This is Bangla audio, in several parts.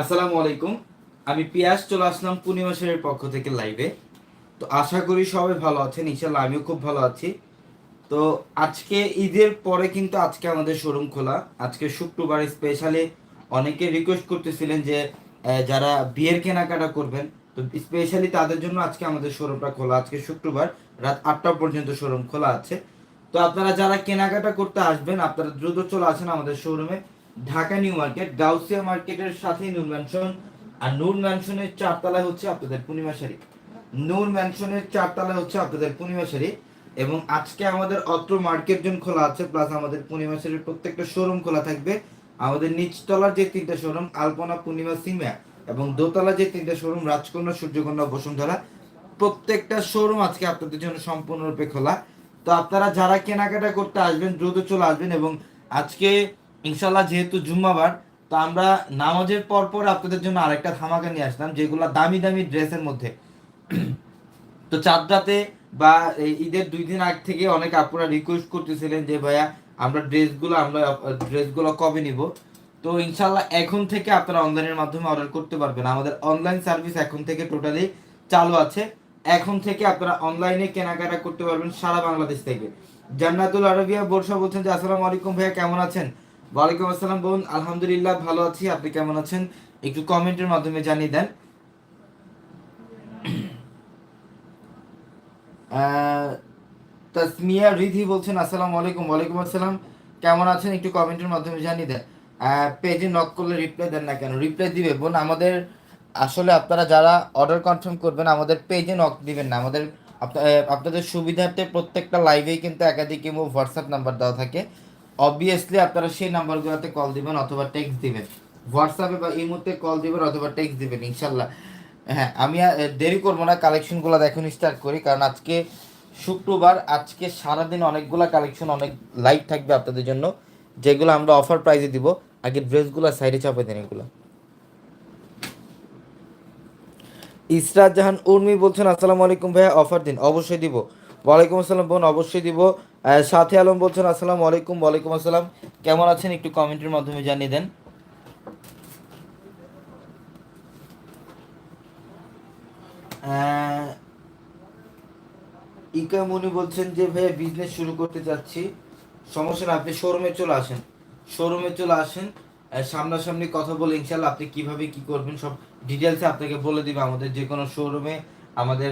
আসসালামু আলাইকুম। আমি পিয়াস, চলে আসলাম পূর্ণিমা শেরের পক্ষ থেকে লাইভে। তো আশা করি সবাই ভালো আছেন ইনশাল্লাহ আমিও খুব ভালো আছি। তো আজকে ঈদের পরে কিন্তু আজকে আমাদের শোরুম খোলা। আজকে শুক্রবার স্পেশালি অনেকে রিকোয়েস্ট করতেছিলেন যে যারা বিয়ের কেনাকাটা করবেন, তো স্পেশালি তাদের জন্য আজকে আমাদের শোরুমটা খোলা। আজকে শুক্রবার রাত আটটা পর্যন্ত শোরুম খোলা আছে। তো আপনারা যারা কেনাকাটা করতে আসবেন, আপনারা দ্রুত চলে আসেন আমাদের শোরুমে। ঢাকা নিউ মার্কেট, গাউসিয়া মার্কেটের সাথেই নূর ম্যানশন আর নূর ম্যানশনের চারতলায় হচ্ছে আপনাদের পূর্ণিমা শাড়ি। নূর ম্যানশনের চারতলায় হচ্ছে আপনাদের পূর্ণিমা শাড়ি এবং আজকে আমাদের অত্র মার্কেট জোন খোলা আছে, প্লাস আমাদের পূর্ণিমা শাড়ির প্রত্যেকটা শোরুম খোলা থাকবে। আমাদের নিচতলার যে তিনটা শোরুম, আলপনা, পূর্ণিমা, সিমা এবং দোতলা যে তিনটা শোরুম, রাজকন্যা, সূর্যকন্যা, বসুন্ধরা, প্রত্যেকটা শোরুম আজকে আপনাদের জন্য সম্পূর্ণরূপে খোলা। তো আপনারা যারা কেনাকাটা করতে আসবেন, দ্রুত চলে আসবেন এবং আজকে ইনশাল্লাহ যেহেতু জুম্মাবার, তো আমরা নামাজের পর পর আপনাদের জন্য আরেকটা ধামাকা নিয়ে আসলাম, যেগুলো দামি দামি ড্রেসের মধ্যে। তো চাঁদরাতে বা ঈদের দুই দিন আগ থেকে অনেক আপুরা রিকোয়েস্ট করতেছিলেন যে, ভাইয়া, আমরা ড্রেসগুলো আমরা, ড্রেসগুলো কবে নিব? তো ইনশাল্লাহ এখন থেকে আপনারা অনলাইনের মাধ্যমে অর্ডার করতে পারবেন। আমাদের অনলাইন সার্ভিস এখন থেকে টোটালি চালু আছে। এখন থেকে আপনারা অনলাইনে কেনাকাটা করতে পারবেন সারা বাংলাদেশ থেকে। জান্নাতুল আরবিয়া বর্ষা বলছেন যে, আসসালামু আলাইকুম ভাইয়া, কেমন আছেন? ওয়ালাইকুম আসসালাম বোন, আলহামদুলিল্লাহ ভালো আছি, আপনি কেমন আছেন? একটু কমেন্টের মাধ্যমে জানিয়ে দেন। তাসমিয়া রিধি বলছেন, আসসালামু আলাইকুম, ওয়ালাইকুম আসসালাম। কেমন আছেন? একটু কমেন্টের মাধ্যমে জানিয়ে দেন। পেজে নক করলে রিপ্লাই দেন না কেন? রিপ্লাই দিবে বোন, আমাদের আসলে আপনারা যারা অর্ডার কনফার্ম করবেন, আমাদের পেজে নক দিবেন না। আমাদের আপনাদের সুবিধার্থে প্রত্যেকটা লাইভেই কিন্তু একাধিক হোয়াটসঅ্যাপ নাম্বার দেওয়া থাকে। অবভিয়াসলি আপনারা সেই নাম্বারগুলোতে কল দিবেন অথবা টেক্সট দিবেন। হোয়াটসঅ্যাপে বা ইমোতে কল দিবেন অথবা টেক্সট দিবেন, ইনশাল্লাহ। হ্যাঁ আমি দেরি করব না কালেকশনগুলো এখন স্টার্ট করি, কারণ আজকে শুক্রবার, আজকে সারাদিন অনেকগুলা কালেকশন অনেক লাইভ থাকবে আপনাদের জন্য, যেগুলো আমরা অফার প্রাইসে দিব। আগে ড্রেসগুলো সাইডে চাপে দেন এগুলো। ইসরাত জাহান উর্মি বলছেন, আসসালামু আলাইকুম ভাইয়া অফার দিন। অবশ্যই দিব। ওয়ালাইকুম আসসালাম বোন, অবশ্যই দিব। সাথী আলম বলছেন, আসসালামু আলাইকুম, ওয়ালাইকুম আসসালাম। কেমন আছেন? একটু কমেন্টের মাধ্যমে জানিয়ে দেন। ইকামুনি বলছেন যে, ভাইয়া বিজনেস শুরু করতে চাচ্ছি। সমস্যা না, আপনি শোরুমে চলে আসেন। শোরুমে চলে আসেন সামনাসামনি কথা বলে ইনশাল্লাহ আপনি কীভাবে কি করবেন সব ডিটেলসে আপনাকে বলে দিবে আমাদের যে কোনো শোরুমে আমাদের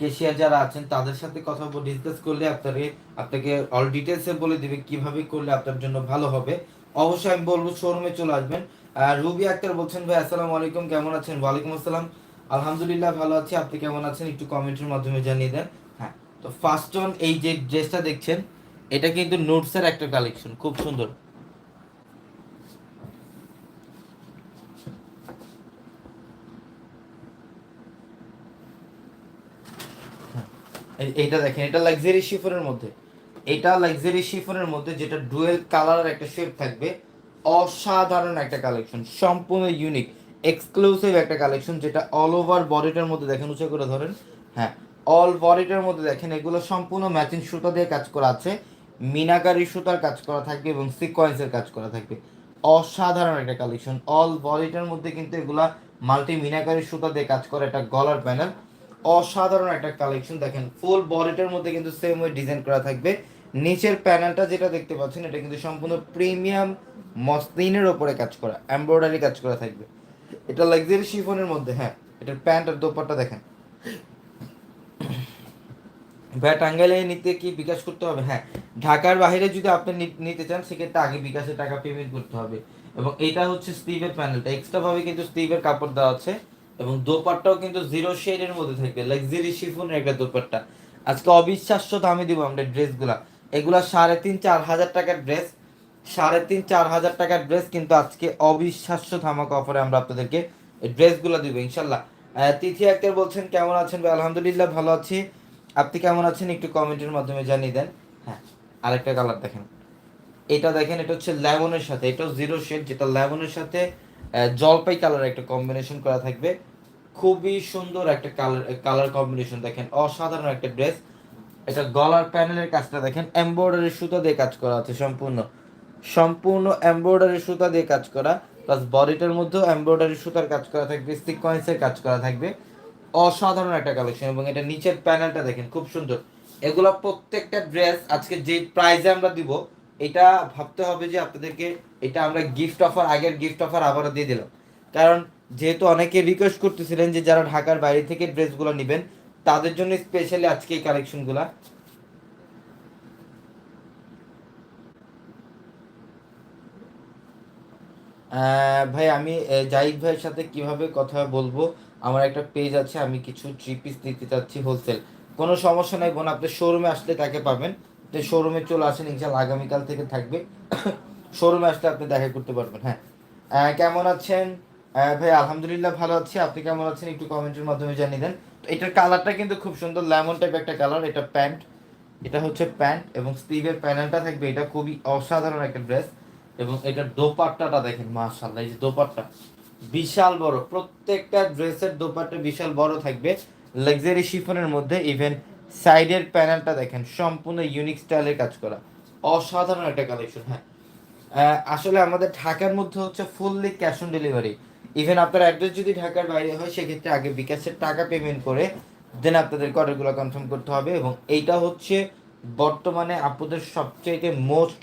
কেশিয়ার যারা আছেন, তাদের সাথে কথা বলে ডিসকাস করলে আপনাকে আপনাকে অল ডিটেলসে বলে দিবে কীভাবে করলে আপনার জন্য ভালো হবে। অবশ্যই আমি বলব শোরুমে চলে আসবেন। আর রুবি আক্তার বলছেন, ভাই, আসসালামু আলাইকুম, কেমন আছেন? ওয়ালাইকুম আসসালাম। আলহামদুলিল্লাহ ভালো আছি। আপনি কেমন আছেন? একটু কমেন্টের মাধ্যমে জানিয়ে দেন। হ্যাঁ তো ফার্স্ট অন এই যে ড্রেসটা দেখছেন, এটা কিন্তু নোটসের একটা কালেকশন খুব সুন্দর। এইটা দেখেন, এটা লাক্সারি শিফনের মধ্যে। এটা লাক্সারি শিফনের মধ্যে যেটা ডুয়েল কালারের একটা শেপ থাকবে, অসাধারণ একটা কালেকশন সম্পূর্ণ ইউনিক এক্সক্লুসিভ একটা কালেকশন যেটা অল ওভার বডিটার মধ্যে দেখেন, উঁচু করে ধরেন। হ্যাঁ অল বডিটার মধ্যে দেখেন, এগুলো সম্পূর্ণ ম্যাচিং সুতা দিয়ে কাজ করা আছে। মিনাকারি সুতার কাজ করা থাকবে এবং সিকোয়েন্সের কাজ করা থাকবে। অসাধারণ একটা কালেকশন অল বডিটার মধ্যে কিন্তু এগুলা মাল্টি মিনাকারি সুতা দিয়ে কাজ করা একটা গলার প্যানেল অসাধারণ একটা কালেকশন দেখেন ফুল বডিটার মধ্যে কিন্তু সেম ওয়ে ডিজাইন করা থাকবে। নিচের প্যানেলটা যেটা দেখতে পাচ্ছেন, এটা কিন্তু সম্পূর্ণ প্রিমিয়াম মসলিনের ওপরে কাজ করা এমব্রয়ডারি কাজ করা থাকবে। এটা লাক্সারি শিফনের মধ্যে হ্যাঁ এটার প্যান্ট আর দোপাট্টা দেখেন। ভাইয়া টাঙ্গাইলে নিতে কি বিকাশ করতে হবে? হ্যাঁ ঢাকার বাইরে যদি আপনি নিতে চান, সেক্ষেত্রে আগে বিকাশে টাকা পেমেন্ট করতে হবে। এবং এটা হচ্ছে স্টিভের প্যানেলটা এক্সট্রা ভাবে কিন্তু স্টিভের কাপড় দেওয়া আছে। এবং দোপাট্টাও কিন্তু জিরো শেডের মধ্যে থাকবে লাক্সারি শিফনের একটা দোপাট্টা। আজকে অবিশ্বাস্য দামে দিব আমরা ড্রেসগুলা। এগুলা সাড়ে তিন, চার হাজার টাকার ড্রেস সাড়ে তিন, চার হাজার টাকার ড্রেস কিন্তু আজকে অবিশ্বাস্য ধামাকা অফারে আমরা আপনাদেরকে ড্রেসগুলো দিব, ইনশাল্লাহ। তিথি আক্তার বলছেন, কেমন আছেন ভাই? আলহামদুলিল্লাহ ভালো আছি। আপনি কেমন আছেন একটু কমেন্টের মাধ্যমে জানিয়ে দেন। হ্যাঁ আরেকটা কালার দেখেন। এটা দেখেন, এটা হচ্ছে লেমনের সাথে, এটাও জিরো শেড যেটা লেমনের সাথে জলপাই কালার একটা কম্বিনেশন করা থাকবে। খুবই সুন্দর একটা কালার কালার কম্বিনেশন দেখেন, অসাধারণ একটা ড্রেস এটা গলার প্যানেলের কাজটা দেখেন এমব্রয়ডারি সুতা দিয়ে কাজ করা আছে সম্পূর্ণ। সম্পূর্ণ এমব্রয়ডারি সুতা দিয়ে কাজ করা প্লাস বডিটার মধ্যেও এমব্রয়ডারি সুতার কাজ করা থাকবে স্টিক সিকোয়েন্সের কাজ করা থাকবে। অসাধারণ একটা কালেকশন এবং এটা নিচের প্যানেলটা দেখেন, খুব সুন্দর। এগুলো প্রত্যেকটা ড্রেস আজকে যে প্রাইজে আমরা দিব এটা ভাবতে হবে যে আপনাদেরকে এটা আমরা গিফট অফার আগের গিফট অফার আবারও দিয়ে দিলাম। কারণ যেহেতু অনেকে রিকোয়েস্ট করতেছিলেন যে যারা ঢাকার বাইরে থেকে ড্রেসগুলো নেবেন, তাদের জন্য স্পেশালি আজকে এই কালেকশনগুলো ভাই, আমি জাহিদ ভাইয়ের সাথে কীভাবে কথা বলব? আমার একটা পেজ আছে, আমি কিছু থ্রি পিস নিতে চাচ্ছি হোলসেল কোনো সমস্যা নাই বোন, আপনি শোরুমে আসলে তাকে পাবেন। তো শোরুমে চলে আসেন ইনশাল্লাহ আগামীকাল থেকে থাকবে। শোরুমে আসলে আপনি দেখা করতে পারবেন হ্যাঁ। কেমন আছেন? ভাই, আলহামদুলিল্লাহ ভালো আছি। আপনি কেমন আছেন? একটু কমেন্টের মাধ্যমে জানিয়ে দেন। তো এটার কালারটা কিন্তু খুব সুন্দর লেমন টাইপ একটা কালার এটা প্যান্ট এটা হচ্ছে প্যান্ট এবং স্লিভের প্যানেলটা থাকবে। এটা খুবই অসাধারণ একটা ড্রেস এবং এটার দোপাট্টাটা দেখেন, মাশাআল্লাহ, এই যে দোপাট্টা। বিশাল বড়, প্রত্যেকটা ড্রেসের দোপাট্টা বিশাল বড় থাকবে। লাক্সারি শিফনের মধ্যে ইভেন সাইডের প্যানেলটা দেখেন, সম্পূর্ণ ইউনিক স্টাইলের কাজ করা। অসাধারণ একটা কালেকশন হ্যাঁ। আসলে আমাদের ঢাকার মধ্যে হচ্ছে fully cash on delivery even আপনার অ্যাড্রেস যদি ঢাকার বাইরে হয়, সেক্ষেত্রে আগে বিকাশের টাকা পেমেন্ট করে দেন আপনাদের অর্ডারগুলো কনফার্ম করতে হবে এবং এইটা হচ্ছে বর্তমানে আপনাদের সবচেয়ে মোস্ট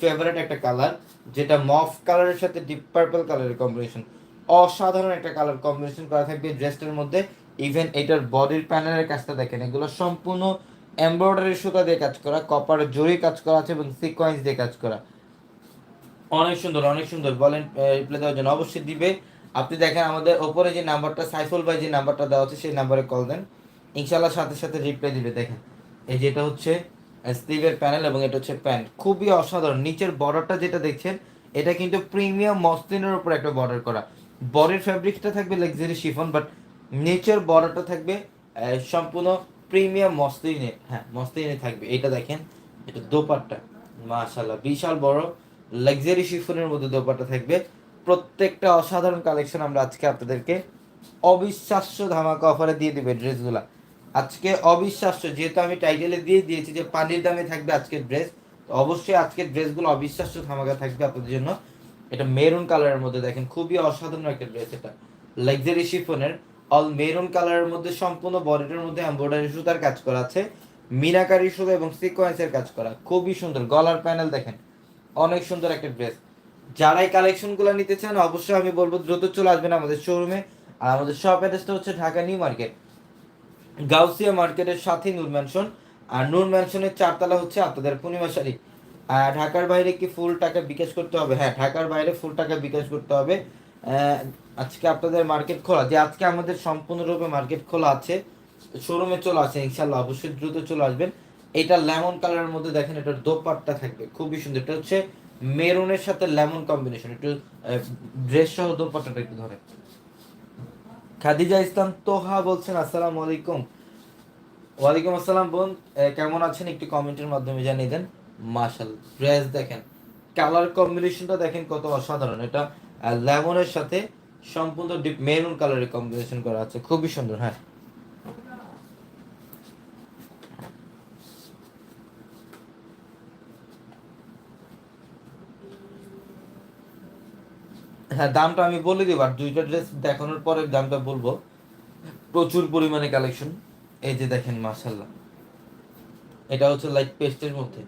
ফেভারিট একটা কালার যেটা মফ কালারের সাথে ডিপ পার্পল কালারের কম্বিনেশন অসাধারণ একটা কালার কম্বিনেশন করা থাকবে ড্রেসটার মধ্যে। ইভেন এটার বডির প্যানেলের কাজটা দেখেন, এগুলো সম্পূর্ণ এমব্রয়ডারি সুতা দিয়ে কাজ করা কপারের জরি কাজ করা আছে এবং সিকোয়েন্স দিয়ে কাজ করা। অনেক সুন্দর অনেক সুন্দর, বলেন রিপ্লাই দেওয়ার জন্য অবশ্যই দিবে। আপনি দেখেন আমাদের ওপরে যে নাম্বারটা সাইফুল ভাই যে নাম্বারটা দেওয়া আছে, সেই নাম্বারে কল দেন। ইনশাল্লাহ সাথে সাথে রিপ্লাই দিবে, দেখেন। এই যেটা হচ্ছে স্লিভের প্যানেল এবং এটা হচ্ছে প্যান্ট খুবই অসাধারণ, নিচের বর্ডারটা যেটা দেখছেন, এটা কিন্তু প্রিমিয়াম মসলিনের উপর একটা বর্ডার করা। বডির ফ্যাব্রিকটা থাকবে লাক্সারি শিফন বাট নিচের বর্ডারটা থাকবে সম্পূর্ণ প্রিমিয়াম মসলিনে হ্যাঁ মসলিনে থাকবে। এটা দেখেন, এটা দোপাট্টা মাশাল্লাহ বিশাল বড় লাক্সারি শিফনের মধ্যে দোপাট্টা থাকবে। প্রত্যেকটা অসাধারণ কালেকশন আমরা আজকে আপনাদেরকে অবিশ্বাস্য ধামাকা অফারে দিয়ে দিবে ড্রেসগুলা। আজকে অবিশ্বাস্য, যেহেতু আমি টাইটেলে দিয়ে দিয়েছি যে পানির দামে থাকবে আজকের ড্রেস তো অবশ্যই আজকের ড্রেসগুলো অবিশ্বাস্য ধামাকা থাকবে আপনাদের জন্য। এটা মেরুন কালারের মধ্যে দেখেন, খুবই অসাধারণ একটা ড্রেস এটা। লাক্সারি শিফনের অল মেরুন কালারের মধ্যে সম্পূর্ণ বডিটার মধ্যে এমব্রয়ডারি সুতার কাজ করা আছে। মিনাকারি সুতা এবং সিকোয়েন্সের কাজ করা। খুবই সুন্দর। গলার প্যানেল দেখেন। অনেক সুন্দর একটা ড্রেস যারা এই কালেকশনগুলো নিতে চান, অবশ্যই আমি বলব দ্রুত চলে আসবেন আমাদের শোরুমে আর আমাদের শপ অ্যাড্রেসটা হচ্ছে ঢাকা নিউ মার্কেট। গাউসিয়া মার্কেটের সাথে নূর ম্যানশন আর নূর ম্যানশনের চারতলা হচ্ছে আপনাদের পূর্ণিমা শাড়ি। ঢাকার বাইরে কি ফুল টাকা বিকাশ করতে হবে? হ্যাঁ ঢাকার বাইরে ফুল টাকা বিকাশ করতে হবে। আজকে আপনাদের মার্কেট খোলা, যে আজকে আমাদের সম্পূর্ণরূপে মার্কেট খোলা আছে শোরুমে চলে আসে ইনশাল্লাহ অবশ্যই দ্রুত চলে আসবেন। এটা লেমন কালারের মধ্যে দেখেন, এটার দোপাট্টা থাকবে, খুবই সুন্দর। এটা হচ্ছে মেরুনের সাথে লেমন কম্বিনেশন একটু ড্রেস সহ দোপাট্টাটা একটু ধরে খাদিজা ইসলাম তোহা বলছেন, আসসালামু আলাইকুম। ওয়ালাইকুম আসসালাম বোন কেমন আছেন? একটু কমেন্টের মাধ্যমে জানিয়ে দেন। মাশাল ড্রেস দেখেন। কালার কম্বিনেশনটা দেখেন কত অসাধারণ। এটা লেমনের সাথে সম্পূর্ণ ডিপ মেরুন কালারের কম্বিনেশন করা আছে। খুবই সুন্দর হ্যাঁ। হ্যাঁ দামটা আমি বলে দিব, আর দুইটা ড্রেস দেখানোর পরে দামটা বলব। প্রচুর পরিমাণে কালেকশন এই যে দেখেন মাশাল্লাহ এটা হচ্ছে লাইট পেস্টের মধ্যে।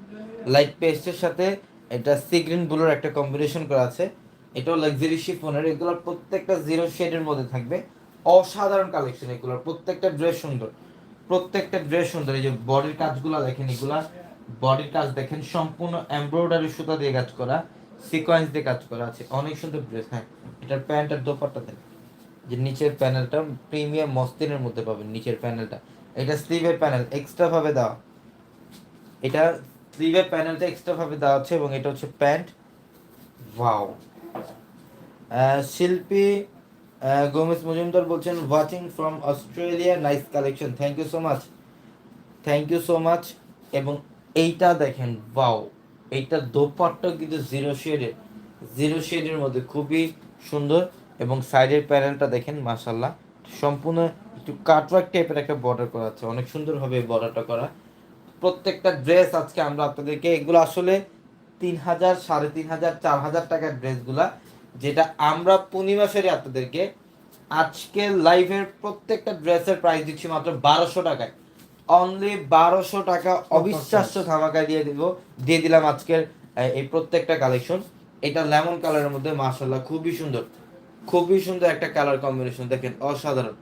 লাইট পেস্টের সাথে এটা সি গ্রিন ব্লুর একটা কম্বিনেশন করা আছে। এটাও লাক্সারি শিফনের এগুলোর প্রত্যেকটা জিরো শেডের মধ্যে থাকবে। অসাধারণ কালেকশন এগুলোর, প্রত্যেকটা ড্রেস সুন্দর। প্রত্যেকটা ড্রেস সুন্দর, এই যে বডির কাজগুলো দেখেন এগুলা। বডির কাজ দেখেন, সম্পূর্ণ এমব্রয়ডারি সুতা দিয়ে কাজ করা সিকোয়েন্স দিয়ে কাজ করা আছে। অনেক সুন্দর ড্রেস হ্যাঁ। এটার প্যান্ট আর দোপাট্টা দেন। যে নিচের প্যানেলটা প্রিমিয়াম মস্তিনের মধ্যে পাবেন, নিচের প্যানেলটা। এটা স্লিভের প্যানেল এক্সট্রা ভাবে দেওয়া। এটা স্লিভের প্যানেলটা এক্সট্রা ভাবে দেওয়া আছে এবং এটা হচ্ছে প্যান্ট। ওয়াও শিল্পী গোমেস মজুমদার বলছেন watching from Australia nice collection thank you so much thank you so much এবং এইটা দেখেন ওয়াও এইটা দোপাট্টা কিন্তু জিরো শেডের জিরো শেডের মধ্যে খুবই সুন্দর এবং সাইডের প্যানেলটা দেখেন মাশাল্লাহ সম্পূর্ণ একটু কাটওয়ার্ক টাইপের একটা বর্ডার করা আছে, অনেক সুন্দর হবে এই বর্ডারটা করা। প্রত্যেকটা ড্রেস আজকে আমরা আপনাদেরকে, এগুলো আসলে তিন হাজার, সাড়ে তিন হাজার, চার হাজার টাকার ড্রেসগুলা যেটা আমরা পূর্ণিমা সেরে আপনাদেরকে আজকে লাইভের প্রত্যেকটা ড্রেসের প্রাইস দিচ্ছি মাত্র বারোশো টাকায়। অনলি বারোশো টাকা অবিশ্বাস্য ধামাকা দিয়ে দিব, দিয়ে দিলাম আজকের এই প্রত্যেকটা কালেকশন এটা লেমন কালারের মধ্যে মাশাল্লাহ খুবই সুন্দর। খুবই সুন্দর একটা কালার কম্বিনেশন দেখেন, অসাধারণ।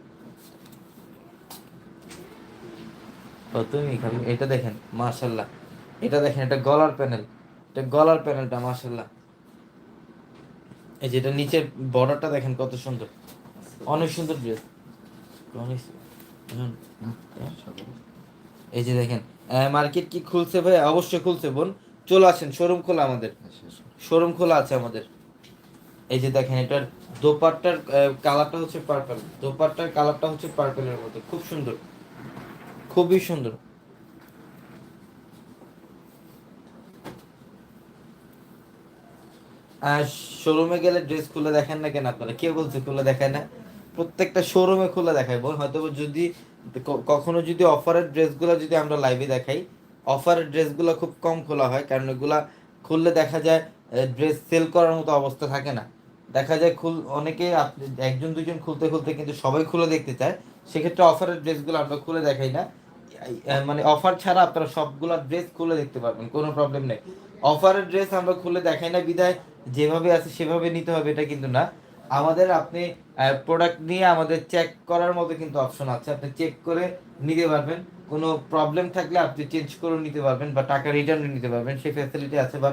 তুমি এটা দেখেন মাশাল্লাহ এটা দেখেন, এটা গলার প্যানেল এটা গলার প্যানেলটা মাশাল্লাহ এই যেটা নিচের বর্ডারটা দেখেন কত সুন্দর। অনেক সুন্দর ড্রেস এই যে দেখেন মার্কেট কি খুলছে ভাই? অবশ্যই খুলছে বোন। চলে আসেন শোরুম খোলা আমাদের। শোরুম খোলা আছে আমাদের। এই যে দেখেন এটার দোপাট্টার কালারটা হচ্ছে পার্পল দোপাট্টার কালারটা হচ্ছে পার্পলের মধ্যে। খুব সুন্দর। খুবই সুন্দর। শোরুমে গেলে ড্রেস খুলে দেখেন না কেন আপনারা? কে বলছে খুলে দেখায় না? প্রত্যেকটা শোরুমে খুলে দেখায়। বল হয়তো যদি কখনো যদি অফারের ড্রেসগুলো যদি আমরা লাইভে দেখাই অফারের ড্রেসগুলো খুব কম খোলা হয়, কারণ এগুলা খুললে দেখা যায় ড্রেস সেল করার মতো অবস্থা থাকে না। দেখা যায় খুল অনেকে একজন, দুজন খুলতে খুলতে কিন্তু সবাই খুলে দেখতে চায়। সেক্ষেত্রে অফারের ড্রেসগুলো আমরা খুলে দেখাই না। মানে অফার ছাড়া আপনারা সবগুলা ড্রেস খুলে দেখতে পারবেন, কোনো প্রবলেম নেই। অফারের ড্রেস আমরা খুলে দেখাই না, বিদায়। যেভাবে আছে সেভাবে নিতে হবে, এটা কিন্তু না। আমাদের আপনি প্রোডাক্ট নিয়ে আমাদের চেক করার মতো কিন্তু অপশন আছে। আপনি চেক করে নিতে পারবেন। কোনো প্রবলেম থাকলে আপনি চেঞ্জ করে নিতে পারবেন বা টাকা রিটার্ন নিতে পারবেন। সেই ফ্যাসিলিটি আছে বা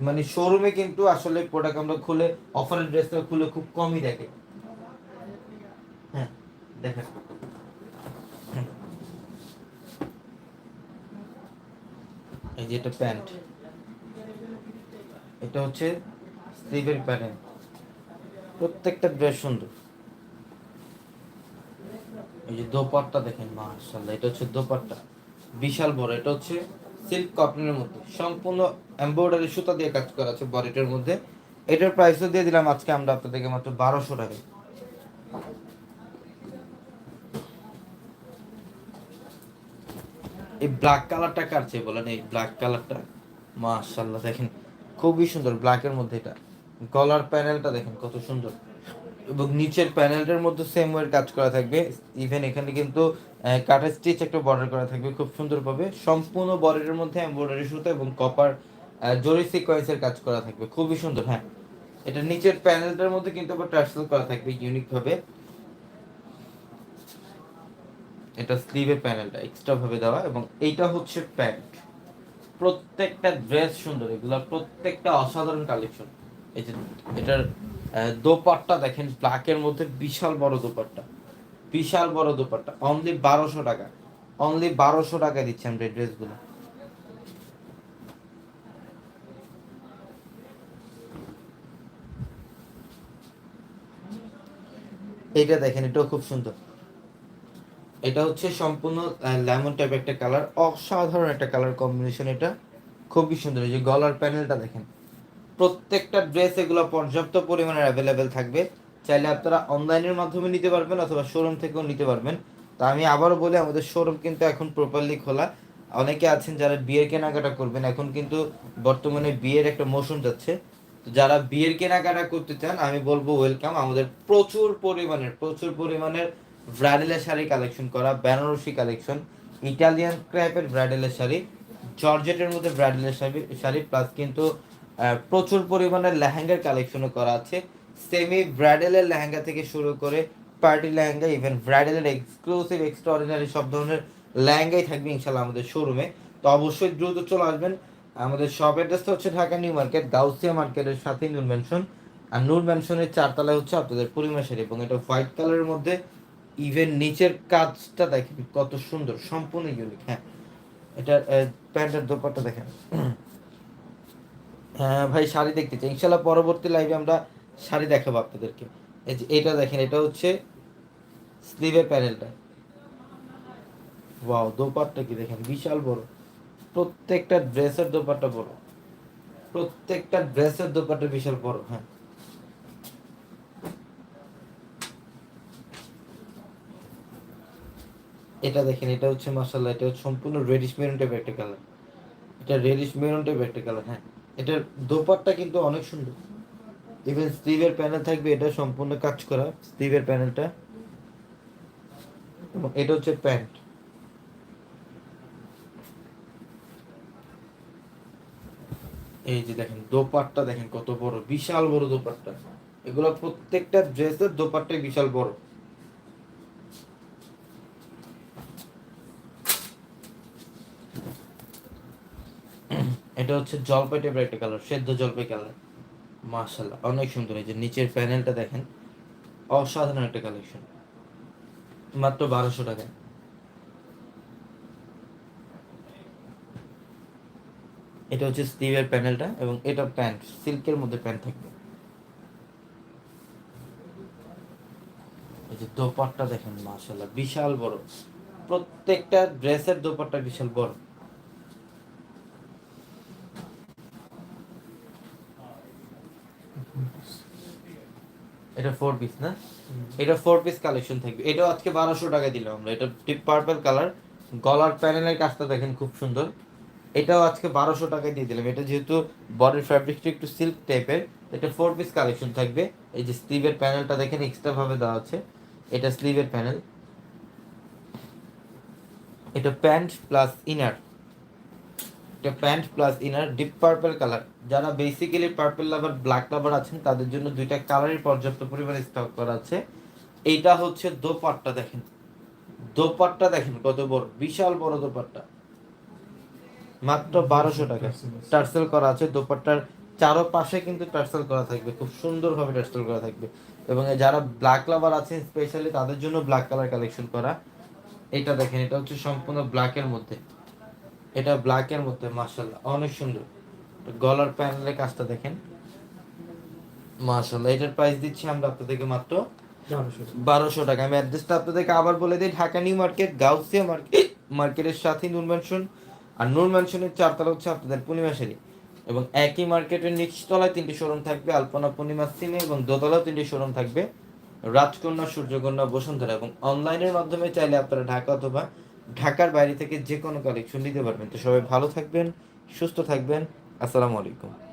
মানে শোরুমে কিন্তু আসলে প্রোডাক্ট আমরা খুলে অফারের ড্রেসটা খুলে খুব কমই দেখে। হ্যাঁ দেখেন। হুম। এই যে এটা প্যান্ট। এটা হচ্ছে স্লিভের প্যান্ট প্রত্যেকটা ড্রেস সুন্দর। এই যে দোপাট্টা দেখেন, মাশাআল্লাহ, এটা হচ্ছে দোপাট্টা। বিশাল বড়, এটা হচ্ছে সিল্ক কটনের মধ্যে। সম্পূর্ণ এমব্রয়ডারি সুতা দিয়ে কাজ করা আছে বডিটার মধ্যে। এটার প্রাইসও দিয়ে দিলাম আজকে আমরা আপনাদেরকে মাত্র বারোশো টাকা এই ব্ল্যাক কালারটা চেয়ে বলেন? এই ব্ল্যাক কালারটা মাশাআল্লাহ, দেখেন। খুবই সুন্দর ব্ল্যাকের মধ্যে এটা। গলার প্যানেলটা দেখেন কত সুন্দর। এবং নিচের প্যানেলটার মধ্যে সেম ওয়ের কাজ করা থাকবে। ইভেন এখানে কিন্তু কাটার স্টিচ একটা বর্ডার করা থাকবে, খুব সুন্দরভাবে সম্পূর্ণ বর্ডারের মধ্যে এমব্রয়ডারি সুতো এবং কপার জরি সিকোয়েন্সের কাজ করা থাকবে। খুবই সুন্দর হ্যাঁ। এটা নিচের প্যানেলটার মধ্যে কিন্তু আবার টার্সেল করা থাকবে ইউনিক ভাবে। এটা স্লিভের প্যানেলটা এক্সট্রা ভাবে দেওয়া। এবং এইটা হচ্ছে প্যান্ট প্রত্যেকটা ড্রেস সুন্দর এগুলা প্রত্যেকটা অসাধারণ কালেকশন এই যে এটার দোপাট্টা দেখেন ব্ল্যাকের মধ্যে বিশাল বড় দোপাট্টা। বিশাল বড় দোপাট্টা অনলি বারোশো টাকা। অনলি বারোশো টাকা দিচ্ছি আমরা এই ড্রেসগুলো এইটা দেখেন, এটাও খুব সুন্দর। এটা হচ্ছে সম্পূর্ণ লেমন টাইপ একটা কালার অসাধারণ একটা কালার কম্বিনেশন এটা। খুবই সুন্দর, এই যে গলার প্যানেলটা দেখেন। প্রত্যেকটা ড্রেস এগুলো পর্যাপ্ত পরিমাণে অ্যাভেলেবেল থাকবে। চাইলে আপনারা অনলাইনের মাধ্যমে নিতে পারবেন অথবা শোরুম থেকেও নিতে পারবেন। তা আমি আবারও বলি, আমাদের শোরুম কিন্তু এখন প্রপারলি খোলা। অনেকে আছেন যারা বিয়ের কেনাকাটা করবেন, এখন কিন্তু বর্তমানে বিয়ের একটা মৌসুম যাচ্ছে। যারা বিয়ের কেনাকাটা করতে চান, আমি বলব ওয়েলকাম আমাদের প্রচুর পরিমাণের প্রচুর পরিমাণের ব্রাইডালের শাড়ি কালেকশন করা, বেনারসি কালেকশন ইটালিয়ান ক্র্যাপের ব্রাইডালের শাড়ি, জর্জেটের মধ্যে ব্রাইডালের শাড়ি শাড়ি প্লাস কিন্তু প্রচুর পরিমাণে লেহেঙ্গার কালেকশনও করা আছে। সেমি ব্রাইডালের লেহেঙ্গা থেকে শুরু করে পার্টি লেহেঙ্গা ইভেন ব্রাইডালের এক্সক্লুসিভ এক্সট্রাঅর্ডিনারি সব ধরনের লেহেঙ্গাই থাকবে ইনশাল্লাহ আমাদের শোরুমে তো অবশ্যই দ্রুত চলে আসবেন। আমাদের শপ অ্যাড্রেসটা হচ্ছে ঢাকা নিউ মার্কেট গাউসিয়া মার্কেটের সাথে নূর ম্যানশন আর নূর ম্যানশনের চারতলায় হচ্ছে আপনাদের পরিমাসের এবং এটা হোয়াইট কালারের মধ্যে ইভেন নিচের কাজটা দেখেন কত সুন্দর, সম্পূর্ণ ইউনিক হ্যাঁ। এটা প্যান্টের দোপাট্টা দেখেন। হ্যাঁ ভাই, শাড়ি দেখতে চাই। ইনশাল্লাহ পরবর্তী লাইভে আমরা শাড়ি দেখাবো আপনাদেরকে। এই যে, এটা দেখেন, এটা হচ্ছে স্লিভের প্যানেলটা। ওয়াও দোপাট্টা কি দেখেন, বিশাল বড়। প্রত্যেকটা ড্রেসের দোপাট্টা বড়। প্রত্যেকটা ড্রেসের দোপাট্টা বিশাল বড় হ্যাঁ। এটা দেখেন, এটা হচ্ছে মাসাল্লাহ এটা হচ্ছে সম্পূর্ণ রেডিশ মেরুন টাইপের একটা কালার এটা রেডিশ মেরুন টাইপের একটা কালার হ্যাঁ। এটার দোপাট্টা কিন্তু অনেক সুন্দর। ইভেন স্লিভের প্যানেল থাকবে, এটা সম্পূর্ণ কাজ করা স্লিভের প্যানেলটা এবং এটা হচ্ছে প্যান্ট। এই যে দেখেন, দোপাট্টা দেখেন কত বড়, বিশাল বড় দোপাট্টা। এগুলো প্রত্যেকটা ড্রেসের দোপাট্টাই বিশাল বড়। এটা হচ্ছে জলপাই টাইপের একটা কালার সেদ্ধ জলপাই কালার মাশাল্লাহ অনেক সুন্দর। এই যে নিচের প্যানেলটা দেখেন, অসাধারণ একটা কালেকশন মাত্র বারোশো টাকা এটা হচ্ছে স্টিভের প্যানেলটা এবং এটা প্যান্ট সিল্কের মধ্যে প্যান্ট থাকবে। এই যে দোপাট্টা দেখেন মাশাল্লাহ বিশাল বড়। প্রত্যেকটা ড্রেসের দোপাট্টা বিশাল বড়। এটা ফোর পিস না? এটা ফোর পিস কালেকশন থাকবে। এটাও আজকে বারোশো টাকা দিলাম আমরা। এটা টিপ পার্পল কালার গলার প্যানেলের কাজটা দেখেন খুব সুন্দর। এটাও আজকে বারোশো টাকায় দিয়ে দিলাম। এটা যেহেতু বডির ফ্যাব্রিকটা একটু সিল্ক টাইপের এটা ফোর পিস কালেকশন থাকবে। এই যে স্লিভের প্যানেলটা দেখেন এক্সট্রাভাবে দেওয়া আছে। এটা স্লিভের প্যানেল এটা প্যান্ট প্লাস ইনার এটা pant plus inner deep purple colour যারা basically purple lover black lover আছেন, তাদের জন্য দুইটা কালারই পর্যাপ্ত পরিমাণে স্টক করা আছে। এইটা হচ্ছে দোপাট্টা দেখেন। দোপাট্টা দেখেন কত বড়, বিশাল বড় দোপাট্টা। মাত্র বারোশো টাকা। টার্সেল করা আছে। দোপাট্টার চারোপাশে কিন্তু টার্সেল করা থাকবে। খুব সুন্দরভাবে টার্সেল করা থাকবে। এবং যারা ব্ল্যাক লাভার আছেন স্পেশালি তাদের জন্য ব্ল্যাক কালার কালেকশন করা। এটা দেখেন, এটা হচ্ছে সম্পূর্ণ ব্ল্যাকের মধ্যে। এটা ব্ল্যাকের মধ্যে মার্শাল্লাহ অনেক সুন্দর। গলার প্যানেলের কাজটা দেখেন। মার্শাল্লাহ এটার প্রাইস দিচ্ছি আমরা আপনাদেরকে মাত্র বারোশো টাকা। আমি অ্যাড্রেসটা আপনাদেরকে আবার বলে দিই Dhaka new market Gausia market মার্কেটের সাথে নূর ম্যানশন আর নূর ম্যানশনের চারতলা হচ্ছে আপনাদের পূর্ণিমাশারি এবং একই মার্কেটের নিচতলায় তিনটি শোরুম থাকবে আলপনা পূর্ণিমা সিনে এবং দোতলাও তিনটি শোরুম থাকবে। রাজকন্যা সূর্যকন্যা বসুন্ধরা। এবং অনলাইনের মাধ্যমে চাইলে আপনারা ঢাকা অথবা ঢাকার বাইরে থেকে যে কোনো কালেকশন নিতে পারবেন। তো সবাই ভালো থাকবেন, সুস্থ থাকবেন। আসসালামু আলাইকুম।